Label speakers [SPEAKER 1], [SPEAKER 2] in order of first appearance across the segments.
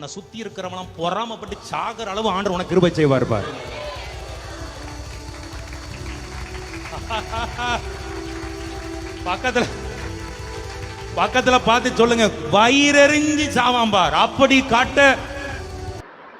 [SPEAKER 1] உன்னை சுத்தி இருக்கிறவங்களாம் பொறாமப்பட்டு சாகர அளவு ஆண்டு உனக்கு கிருபை செய்வார் பார். பக்கத்துல பக்கத்துல பார்த்து சொல்லுங்க. வயிறறிஞ்சு சாவாம்பார் அப்படி காட்ட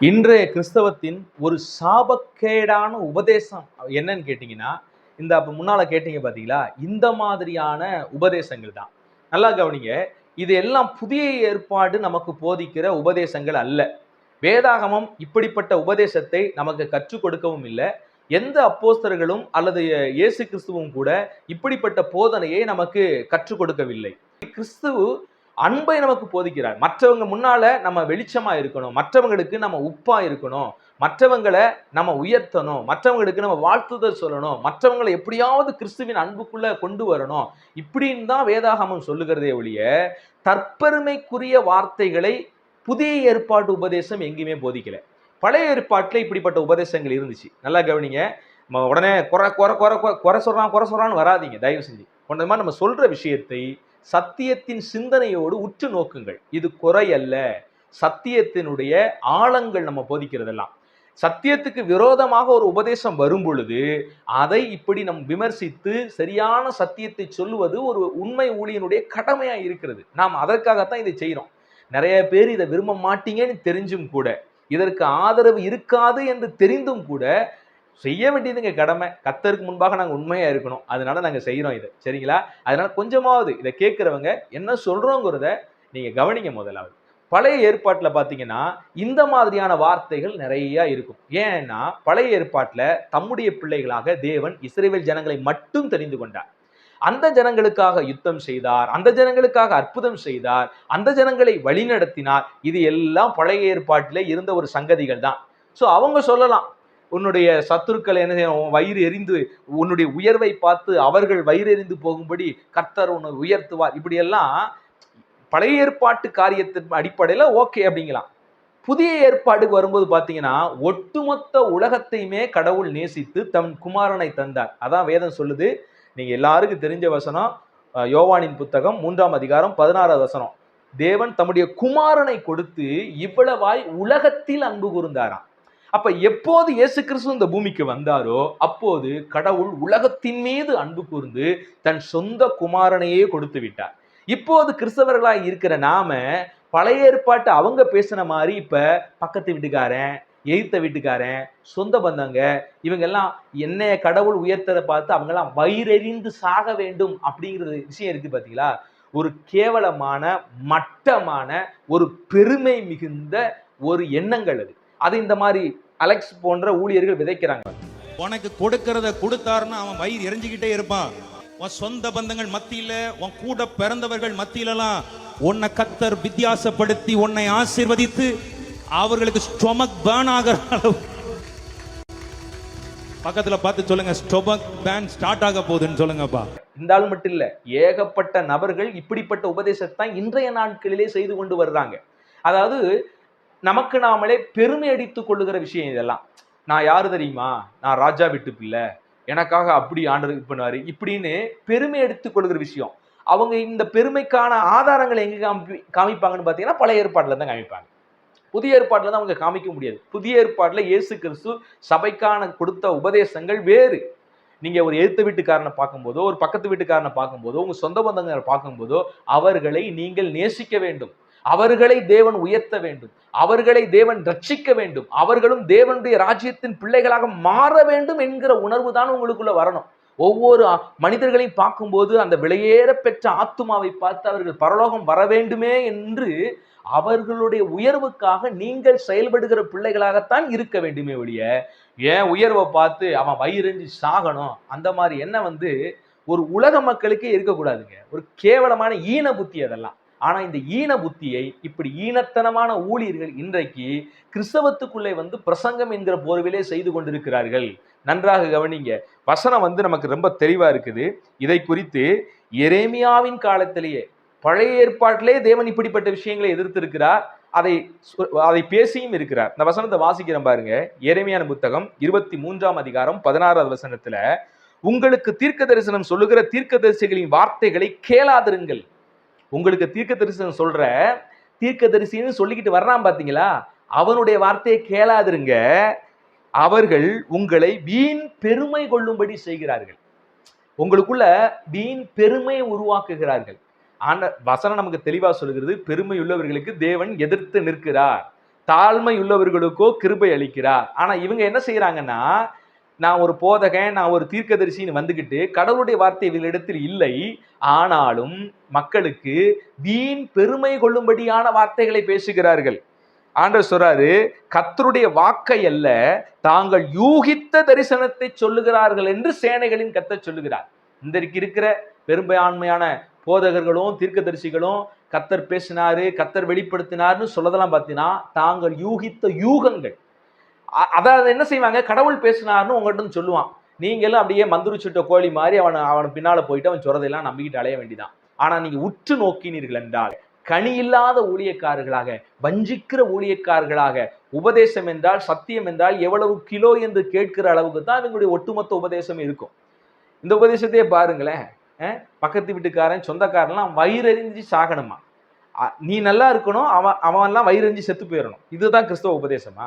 [SPEAKER 2] இன்றைய கிறிஸ்தவத்தின் ஒரு சாபக்கேடான உபதேசம் என்னன்னு கேட்டிங்கன்னா இந்த முன்னால முன்னால் கேட்டீங்க பார்த்தீங்களா இந்த மாதிரியான உபதேசங்கள் தான். நல்லா கவனிங்க. இது எல்லாம் புதிய ஏற்பாடு நமக்கு போதிக்கிற உபதேசங்கள் அல்ல. வேதாகமம் இப்படிப்பட்ட உபதேசத்தை நமக்கு கற்றுக் கொடுக்கவும் இல்லை. எந்த அப்போஸ்தர்களும் அல்லது இயேசு கிறிஸ்துவும் கூட இப்படிப்பட்ட போதனையை நமக்கு கற்றுக் கொடுக்கவில்லை. கிறிஸ்துவு அன்பை நமக்கு போதிக்கிறார். மற்றவங்க முன்னால நம்ம வெளிச்சமா இருக்கணும். மற்றவங்களுக்கு நம்ம உப்பா இருக்கணும். மற்றவங்களை நம்ம உயர்த்தணும் மற்றவங்களுக்கு நம்ம வாழ்த்துதல் சொல்லணும் மற்றவங்களை எப்படியாவது கிறிஸ்துவின் அன்புக்குள்ளே கொண்டு வரணும் இப்படின்னு தான் வேதாகமம் சொல்லுகிறதே ஒழிய தற்பெருமைக்குரிய வார்த்தைகளை புதிய ஏற்பாட்டு உபதேசம் எங்கேயுமே போதிக்கல. பழைய ஏற்பாட்டில் இப்படிப்பட்ட உபதேசங்கள் இருந்துச்சு. நல்லா கவனிங்க. நம்ம உடனே குறை குறை குறை குறை குறை சொல்கிறான் குறை சொல்கிறான்னு வராதீங்க. தயவு செஞ்சு. கொண்ட மாதிரி நம்ம சொல்கிற விஷயத்தை சத்தியத்தின் சிந்தனையோடு உற்று நோக்குங்கள். இது குறை அல்ல. சத்தியத்தினுடைய ஆழங்கள் நம்ம போதிக்கிறதெல்லாம். சத்தியத்துக்கு விரோதமாக ஒரு உபதேசம் வரும் பொழுது அதை இப்படி நம் விமர்சித்து சரியான சத்தியத்தை சொல்லுவது ஒரு உண்மை ஊழியனுடைய கடமையா இருக்கிறது. நாம் அதற்காகத்தான் இதை செய்கிறோம் நிறைய பேர் இதை விரும்ப மாட்டீங்கன்னு தெரிஞ்சும் கூட இதற்கு ஆதரவு இருக்காது என்று தெரிந்தும் கூட செய்ய வேண்டியதுங்க கடமை. கத்தருக்கு முன்பாக நாங்கள் உண்மையாக இருக்கணும். அதனால நாங்கள் செய்கிறோம் இதை. சரிங்களா? அதனால கொஞ்சமாவது இதை கேட்குறவங்க என்ன சொல்கிறோங்கிறத நீங்கள் கவனிங்க முதலாவது. பழைய ஏற்பாட்டில் பார்த்தீங்கன்னா இந்த மாதிரியான வார்த்தைகள் நிறைய இருக்கும். ஏன்னா பழைய ஏற்பாட்டில் தம்முடைய பிள்ளைகளாக தேவன் இஸ்ரேவேல் ஜனங்களை மட்டும் தெரிந்து கொண்டார். அந்த ஜனங்களுக்காக யுத்தம் செய்தார் அந்த ஜனங்களுக்காக அற்புதம் செய்தார் அந்த ஜனங்களை வழிநடத்தினார். இது எல்லாம் பழைய ஏற்பாட்டில் இருந்த ஒரு சங்கதிகள் தான். ஸோ அவங்க சொல்லலாம் உன்னுடைய சத்துருக்கள் என்ன செய்யணும் வயிறு எரிந்து உன்னுடைய உயர்வை பார்த்து அவர்கள் வயிறு எரிந்து போகும்படி கர்த்தர் உன்னை உயர்த்துவார். இப்படியெல்லாம் பழைய ஏற்பாட்டு காரியத்தின் அடிப்படையில் ஓகே அப்படிங்கலாம். புதிய ஏற்பாடுக்கு வரும்போது பார்த்தீங்கன்னா ஒட்டுமொத்த உலகத்தையுமே கடவுள் நேசித்து தம் குமாரனை தந்தார். அதான் வேதம் சொல்லுது. நீங்கள் எல்லாருக்கும் தெரிஞ்ச வசனம் யோவானின் புத்தகம் மூன்றாம் அதிகாரம் பதினாறாவது வசனம். தேவன் தம்முடைய குமாரனை கொடுத்து இவ்வளவாய் உலகத்தில் அன்பு கூர்ந்தாராம். அப்ப எப்போது இயேசு கிறிஸ்து இந்த பூமிக்கு வந்தாரோ அப்போது கடவுள் உலகத்தின் மீது அன்பு கூர்ந்து தன் சொந்த குமாரனையே கொடுத்து விட்டார். இப்போது கிறிஸ்தவர்களாக இருக்கிற நாம பழைய ஏற்பாட்டு அவங்க பேசின மாதிரி இப்போ பக்கத்து வீட்டுக்காரன் எய்த்த வீட்டுக்காரன் சொந்த பந்தங்க இவங்கெல்லாம் என்னைய கடவுள் உயர்த்ததை பார்த்து அவங்கெல்லாம் வயிறெறிந்து சாக வேண்டும் அப்படிங்கிறது விஷயம் இருக்கு பார்த்தீங்களா ஒரு கேவலமான மட்டமான ஒரு பெருமை மிகுந்த ஒரு எண்ணங்கள் அது. அது இந்த மாதிரி அலெக்ஸ் போன்ற ஊழியர்கள் விதைக்கிறாங்க.
[SPEAKER 1] உனக்கு கொடுக்கறத கொடுத்தாருன்னு அவன் வயிறு எரிஞ்சுக்கிட்டே இருப்பான். உன் சொந்த பந்தங்கள் மத்தியில உன் கூட பிறந்தவர்கள் மத்தியிலலாம் உன்னை கத்தர் வித்தியாசப்படுத்தி உன்னை ஆசீர்வதித்து அவர்களுக்கு ஸ்டொமக் பேர்ன் ஆகிற அளவு. பக்கத்துல பார்த்து சொல்லுங்க ஸ்டொமக் பேன் ஸ்டார்ட் ஆக போகுதுன்னு சொல்லுங்கப்பா.
[SPEAKER 2] இந்த ஆள் மட்டும் இல்ல ஏகப்பட்ட நபர்கள் இப்படிப்பட்ட உபதேசத்தை இன்றைய நாட்களிலே செய்து கொண்டு வர்றாங்க. அதாவது நமக்கு நாமளே பெருமை அடித்துக் கொள்ளுகிற விஷயம் இதெல்லாம். நான் யாரு தெரியுமா? நான் ராஜா வீட்டு பிள்ளை. எனக்காக அப்படி ஆண்டவர் இது பண்ணுவாரு. இப்படின்னு பெருமை எடுத்துக்கொள்கிற விஷயம். அவங்க இந்த பெருமைக்கான ஆதாரங்களை எங்க காமி காமிப்பாங்கன்னு பார்த்தீங்கன்னா பழைய ஏற்பாட்டில் தான் காமிப்பாங்க. புதிய ஏற்பாட்டில் தான் அவங்க காமிக்க முடியாது. புதிய ஏற்பாட்டில் இயேசு கிறிஸ்து சபைக்கான கொடுத்த உபதேசங்கள் வேறு. நீங்கள் ஒரு எழுத்து வீட்டுக்காரனை பார்க்கும்போதோ ஒரு பக்கத்து வீட்டுக்காரனை பார்க்கும்போதோ உங்கள் சொந்த பந்தங்களை பார்க்கும்போதோ அவர்களை நீங்கள் நேசிக்க வேண்டும். அவர்களை தேவன் உயர்த்த வேண்டும். அவர்களை தேவன் ரட்சிக்க வேண்டும். அவர்களும் தேவனுடைய ராஜ்யத்தின் பிள்ளைகளாக மாற வேண்டும் என்கிற உணர்வு தான் உங்களுக்குள்ள வரணும். ஒவ்வொரு மனிதர்களையும் பார்க்கும்போது அந்த விலையேற பெற்ற ஆத்துமாவை பார்த்து அவர்கள் பரலோகம் வர வேண்டுமே என்று அவர்களுடைய உயர்வுக்காக நீங்கள் செயல்படுகிற பிள்ளைகளாகத்தான் இருக்க வேண்டுமே ஒழிய ஏன் உயர்வை பார்த்து அவன் வயிறஞ்சு சாகணும்? அந்த மாதிரி எண்ணம் வந்து ஒரு உலக மக்களுக்கே இருக்கக்கூடாதுங்க. ஒரு கேவலமான ஈன புத்தி அதெல்லாம். ஆனா இந்த ஈன புத்தியை இப்படி ஈனத்தனமான ஊழியர்கள் இன்றைக்கு கிறிஸ்தவத்துக்குள்ளே வந்து பிரசங்கம் என்கிற போர்விலே செய்து கொண்டிருக்கிறார்கள். நன்றாக கவனிங்க. வசனம் வந்து நமக்கு ரொம்ப தெளிவா இருக்குது. இதை குறித்து எரேமியாவின் காலத்திலேயே பழைய ஏற்பாட்டிலே தேவன் இப்படிப்பட்ட விஷயங்களை எதிர்த்திருக்கிறார். அதை அதை பேசியும் இருக்கிறார். இந்த வசனத்தை வாசிக்கிறேன் பாருங்க. எரேமியான புத்தகம் இருபத்தி மூன்றாம் அதிகாரம் பதினாறாவது வசனத்துல உங்களுக்கு தீர்க்க தரிசனம் சொல்லுகிற தீர்க்க தரிசிகளின் வார்த்தைகளை கேளாதிருங்கள். உங்களுக்கு தீர்க்க தரிசனம் சொல்ற தீர்க்கதரிசின்னு சொல்லிக்கிட்டு வர்றான் பாத்தீங்களா? அவனுடைய வார்த்தையை கேளாதிருங்க. அவர்கள் உங்களை வீண் பெருமை கொள்ளும்படி செய்கிறார்கள். உங்களுக்குள்ள வீண் பெருமை உருவாக்குகிறார்கள். ஆன வசனம் நமக்கு தெளிவா சொல்கிறது பெருமை உள்ளவர்களுக்கு தேவன் எதிர்த்து நிற்கிறார். தாழ்மை உள்ளவர்களுக்கோ கிருபை அளிக்கிறார். ஆனா இவங்க என்ன செய்யறாங்கன்னா நான் ஒரு போதகன் நான் ஒரு தீர்க்கதரிசின்னு வந்துக்கிட்டு கடவுளுடைய வார்த்தை இவர்களிடத்தில் இல்லை. ஆனாலும் மக்களுக்கு வீண் பெருமை கொள்ளும்படியான வார்த்தைகளை பேசுகிறார்கள். ஆண்டவர் சொல்றாரு கத்தருடைய வாக்கை அல்ல தாங்கள் யூகித்த தரிசனத்தை சொல்லுகிறார்கள் என்று சேனைகளின் கர்த்தர் சொல்லுகிறார். இன்றைக்கு இருக்கிற பெரும்பான்மையான போதகர்களும் தீர்க்கதரிசிகளும் கத்தர் பேசினாரு கத்தர் வெளிப்படுத்தினார்னு சொல்லதெல்லாம் பார்த்தீங்கன்னா தாங்கள் யூகித்த யூகங்கள். அதாவது என்ன செய்வாங்க? கடவுள் பேசினார்னு உங்கள்கிட்ட சொல்லுவான். நீங்களும் அப்படியே மந்திரிச்சுட்ட கோழி மாதிரி அவன் அவன் பின்னால் போயிட்டு அவன் சொல்றதையெல்லாம் நம்பிக்கிட்டு அலைய வேண்டிதான். ஆனா நீங்க உற்று நோக்கினீர்கள் என்றால் கனி இல்லாத ஊழியக்காரர்களாக வஞ்சிக்கிற ஊழியக்காரர்களாக உபதேசம் என்றால் சத்தியம் என்றால் எவ்வளவு கிலோ என்று கேட்கிற அளவுக்கு தான் இவங்களுடைய ஒட்டுமொத்த உபதேசம் இருக்கும். இந்த உபதேசத்தையே பாருங்களேன். பக்கத்து வீட்டுக்காரன் சொந்தக்காரன்லாம் வயிறறிஞ்சு சாகணுமா? நீ நல்லா இருக்கணும் அவன் அவன்லாம் வயிறறிஞ்சு செத்து போயிடணும் இதுதான் கிறிஸ்தவ உபதேசமா?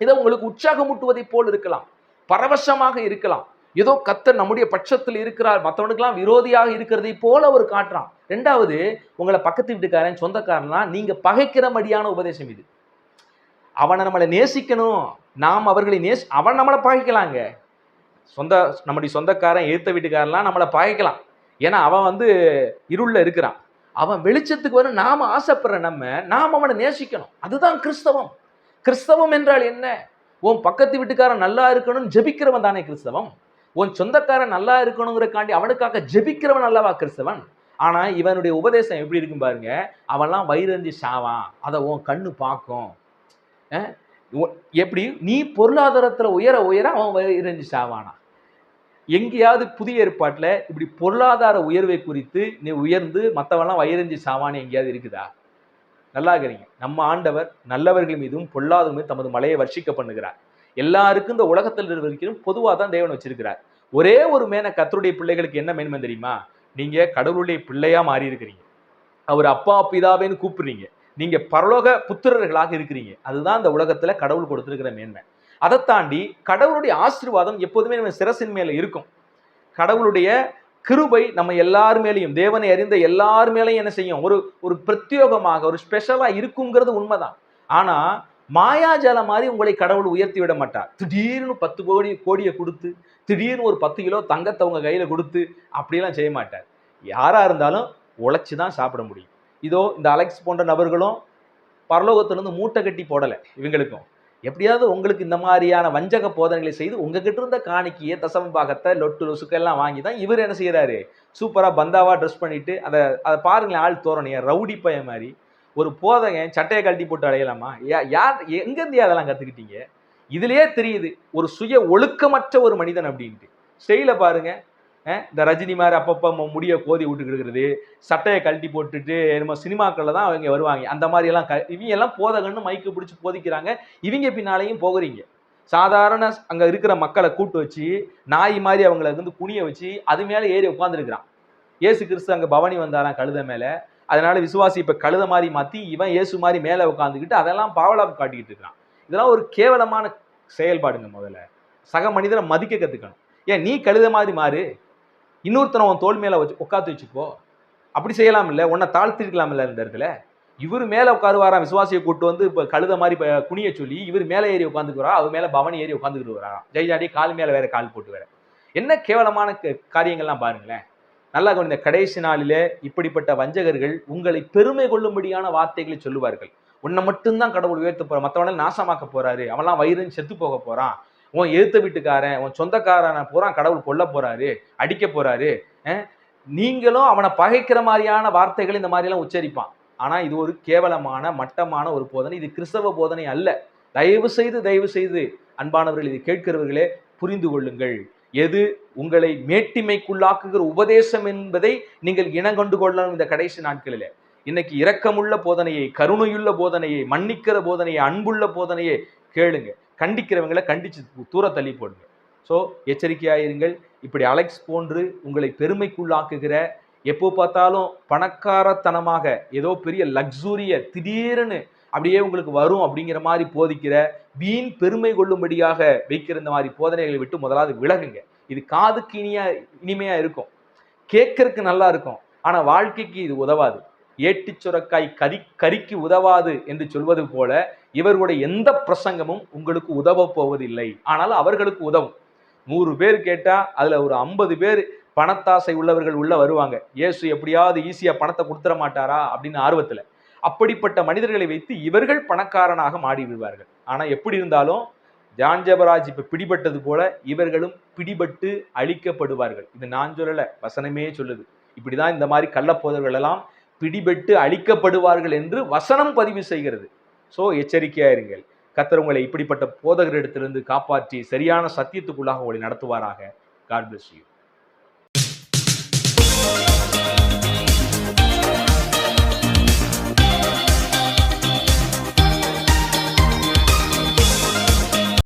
[SPEAKER 2] இதை உங்களுக்கு உற்சாகமூட்டுவதை போல் இருக்கலாம். பரவசமாக இருக்கலாம். ஏதோ கத்தர் நம்முடைய பட்சத்தில் இருக்கிறார் மற்றவனுக்கெல்லாம் விரோதியாக இருக்கிறதை போல அவர் காட்டுறான். ரெண்டாவது உங்களை பக்கத்து வீட்டுக்காரன் சொந்தக்காரன்லாம் நீங்க பகைக்கிறபடியான உபதேசம் இது. அவனை நம்மளை நேசிக்கணும். நாம் அவர்களை நேசி அவன் நம்மளை பகைக்கலாங்க. சொந்த நம்முடைய சொந்தக்காரன் ஏத்த வீட்டுக்காரன்லாம் நம்மளை பகைக்கலாம். ஏன்னா அவன் வந்து இருளில் இருக்கிறான். அவன் வெளிச்சத்துக்கு வர நாம ஆசைப்படுற நம்ம நாம் அவனை நேசிக்கணும். அதுதான் கிறிஸ்தவம். கிறிஸ்தவம் என்றால் என்ன? உன் பக்கத்து வீட்டுக்காரன் நல்லா இருக்கணும்னு ஜபிக்கிறவன் தானே கிறிஸ்தவம். உன் சொந்தக்காரன் நல்லா இருக்கணுங்கிறக்காண்டி அவனுக்காக ஜெபிக்கிறவன் அல்லவா கிறிஸ்தவன்? ஆனால் இவனுடைய உபதேசம் எப்படி இருக்கும் பாருங்க? அவன்லாம் வயிறந்தி சாவான். அதை உன் கண்ணு பார்க்கும். எப்படி? நீ பொருளாதாரத்தில் உயர உயர அவன் வயிறந்தி சாவானா? எங்கேயாவது புதிய ஏற்பாட்டில் இப்படி பொருளாதார உயர்வை குறித்து நீ உயர்ந்து மற்றவன்லாம் வயிறஞ்சி சாவான்னு எங்கேயாவது இருக்குதா? நல்லா இருக்கிறீங்க. நம்ம ஆண்டவர் நல்லவர்கள் மீதும் பொல்லாதவர்கள் மீதும் தமது மலையை வர்ஷிக்க பண்ணுகிறார். எல்லாருக்கும் இந்த உலகத்தில் இருக்கிற பொதுவாக தான் தேவன் வச்சிருக்கிறார். ஒரே ஒரு மேன கத்தருடைய பிள்ளைகளுக்கு என்ன மேன்மை தெரியுமா? நீங்க கடவுளுடைய பிள்ளையா மாறி இருக்கிறீங்க. அவர் அப்பா பிதாவேன்னு கூப்பிடுறீங்க. நீங்க பரலோக புத்திரர்களாக இருக்கிறீங்க. அதுதான் இந்த உலகத்துல கடவுள் கொடுத்திருக்கிற மேன்மை. அதை தாண்டி கடவுளுடைய ஆசீர்வாதம் எப்போதுமே நம்ம சிரசின் மேல இருக்கும். கடவுளுடைய கிருபை நம்ம எல்லார் மேலேயும் தேவனை அறிந்த எல்லார் மேலேயும் என்ன செய்யும்? ஒரு ஒரு பிரத்யோகமாக ஒரு ஸ்பெஷலா இருக்குங்கிறது உண்மைதான். ஆனா மாயாஜாலம் மாதிரி உங்களை கடவுள் உயர்த்தி விட மாட்டார். திடீர்னு பத்து கோடி கோடியை கொடுத்து திடீர்னு ஒரு பத்து கிலோ தங்கத்தை உங்கள் கையில் கொடுத்து அப்படியெல்லாம் செய்ய மாட்டார். யாராக இருந்தாலும் உழைச்சி தான் சாப்பிட முடியும். இதோ இந்த அலெக்ஸ் போன்ற நபர்களும் பரலோகத்திலிருந்து மூட்டை கட்டி போடலை இவங்களுக்கும். எப்படியாவது உங்களுக்கு இந்த மாதிரியான வஞ்சக போதனைகளை செய்து உங்ககிட்ட இருந்த காணிக்கையை தசம பாகத்தை லொட்டு லொசுக்கெல்லாம் வாங்கி தான் இவர் என்ன செய்கிறாரு சூப்பராக பந்தாவாக ட்ரெஸ் பண்ணிட்டு அதை அதை பாருங்களேன் ஆள் தோரணையை ரவுடி பையன் மாதிரி ஒரு போதகன் சட்டையை கழட்டி போட்டு அடையலாமா யார் எங்கேருந்து அதெல்லாம் கற்றுக்கிட்டீங்க இதுலயே தெரியுது ஒரு சுய ஒழுக்கமற்ற ஒரு மனிதன் அப்படின்ட்டு. ஸ்டைல பாருங்க இந்த ரஜினி மாதிரி அப்பப்போ முடிய கோதி விட்டுக்கிட்டு இருக்கிறது சட்டையை கழட்டி போட்டுட்டு நம்ம சினிமாக்களில் தான் அவங்க வருவாங்க. அந்த மாதிரி எல்லாம் க- இவங்க எல்லாம் போதகன்னு மைக்கு பிடிச்சி போதிக்கிறாங்க. இவங்க பின்னாலையும் போகிறீங்க. சாதாரண அங்கே இருக்கிற மக்களை கூட்டு வச்சு நாய் மாதிரி அவங்கள வந்து குனிய வச்சு அது மேலே ஏறி உட்காந்துருக்கிறான் ஏசு கிறிஸ்து அங்கே பவனி வந்தாராம் கழுத மேலே. அதனால விசுவாசி இப்ப கழுத மாதிரி மாத்தி இவன் ஏசு மாதிரி மேலே உட்காந்துக்கிட்டு அதெல்லாம் பாவலாப்பு காட்டிக்கிட்டு இருக்கிறான் இதெல்லாம் ஒரு கேவலமான செயல்பாடுங்க முதல்ல. சக மனிதனை மதிக்க கத்துக்கணும். ஏன் நீ கழுத மாதிரி மாறு. இன்னொருத்தனை உன் தோல் மேலே வச்சு உட்காந்து வச்சுக்கோ. அப்படி செய்யலாம் இல்லை உன்னை தாழ்த்திருக்கலாம் இல்லை இந்த இடத்துல. இவர் மேலே உட்காருவாராம் விசுவாசியை கூட்டு வந்து இப்போ கழுத மாதிரி இப்போ குனிய சொல்லி இவர் மேலே ஏறி உட்காந்துக்குறா அவர் மேலே பவனி ஏறி உட்காந்துக்கிட்டு வரா ஜெய்ஜாடி கால் மேலே வேற கால் போட்டு வேற. என்ன கேவலமான க- காரியங்கள்லாம் பாருங்களேன். நல்லா கவனிங்க கடைசி நாளிலே இப்படிப்பட்ட வஞ்சகர்கள் உங்களை பெருமை கொள்ளும்படியான வார்த்தைகளை சொல்லுவார்கள். உன்னை மட்டும்தான் கடவுள் உயர்த்த போற மற்றவனை நாசமாக்க போறாரு. அவன்லாம் வயிறுன்னு செத்து போக போறான். உன் எழுத்த வீட்டுக்காரன் உன் சொந்தக்காரனை பூரா கடவுள் கொல்ல போறாரு அடிக்க போறாரு நீங்களும் அவனை பகைக்கிற மாதிரியான வார்த்தைகள் இந்த மாதிரிலாம் உச்சரிப்பான். ஆனா இது ஒரு கேவலமான மட்டமான ஒரு போதனை. இது கிறிஸ்தவ போதனை அல்ல. தயவு செய்து தயவு செய்து அன்பானவர்கள் இதை கேட்கிறவர்களே புரிந்து கொள்ளுங்கள். எது உங்களை மேட்டிமைக்குள்ளாக்குகிற உபதேசம் என்பதை நீங்கள் இனங்கொண்டு கொள்ளணும் இந்த கடைசி நாட்களிலே. இன்னைக்கு இரக்கமுள்ள போதனையை கருணையுள்ள போதனையை மன்னிக்கிற போதனையை அன்புள்ள போதனையை கேளுங்க. கண்டிக்கிறவங்களை கண்டிச்சு தூர தள்ளி போடுங்க. ஸோ எச்சரிக்கையாயிருங்கள். இப்படி அலெக்ஸ் போன்று உங்களை பெருமைக்குள்ளாக்குகிற எப்போ பார்த்தாலும் பணக்காரத்தனமாக ஏதோ பெரிய லக்ஸூரிய திடீர்னு அப்படியே உங்களுக்கு வரும் அப்படிங்கிற மாதிரி போதிக்கிற வீண் பெருமை கொள்ளும்படியாக வைக்கிற இந்த மாதிரி போதனைகளை விட்டு முதலாவது விலகுங்க. இது காதுக்கு இனியா இனிமையா இருக்கும். கேட்கறதுக்கு நல்லா இருக்கும். ஆனா வாழ்க்கைக்கு இது உதவாது. ஏட்டிச் சுரக்காய் கரி கறிக்கு உதவாது என்று சொல்வது போல இவர்களுடைய எந்த பிரசங்கமும் உங்களுக்கு உதவ போவதில்லை. ஆனால் அவர்களுக்கு உதவும். நூறு பேர் கேட்டா அதுல ஒரு ஐம்பது பேர் பணத்தாசை உள்ளவர்கள் உள்ள வருவாங்க. இயேசு எப்படியாவது ஈஸியா பணத்தை கொடுத்துட மாட்டாரா? அப்படின்னு ஆர்வத்துல. அப்படிப்பட்ட மனிதர்களை வைத்து இவர்கள் பணக்காரனாக மாறி விடுவார்கள் ஆனா எப்படி இருந்தாலும் ஜான் ஜெபராஜ் இப்ப பிடிபட்டது போல இவர்களும் பிடிபட்டு அழிக்கப்படுவார்கள். இது நான் சொல்லல வசனமே சொல்லுது. இப்படிதான் இந்த மாதிரி கள்ளப்போதர்கள் எல்லாம் பிடிபட்டு அழிக்கப்படுவார்கள் என்று வசனம் பதிவு செய்கிறது. சோ எச்சரிக்கையா இருங்கள் உங்களை இப்படிப்பட்ட போதகரிடத்திலிருந்து காப்பாற்றி சரியான சத்தியத்துக்குள்ளாக உங்களை நடத்துவாராக. God bless you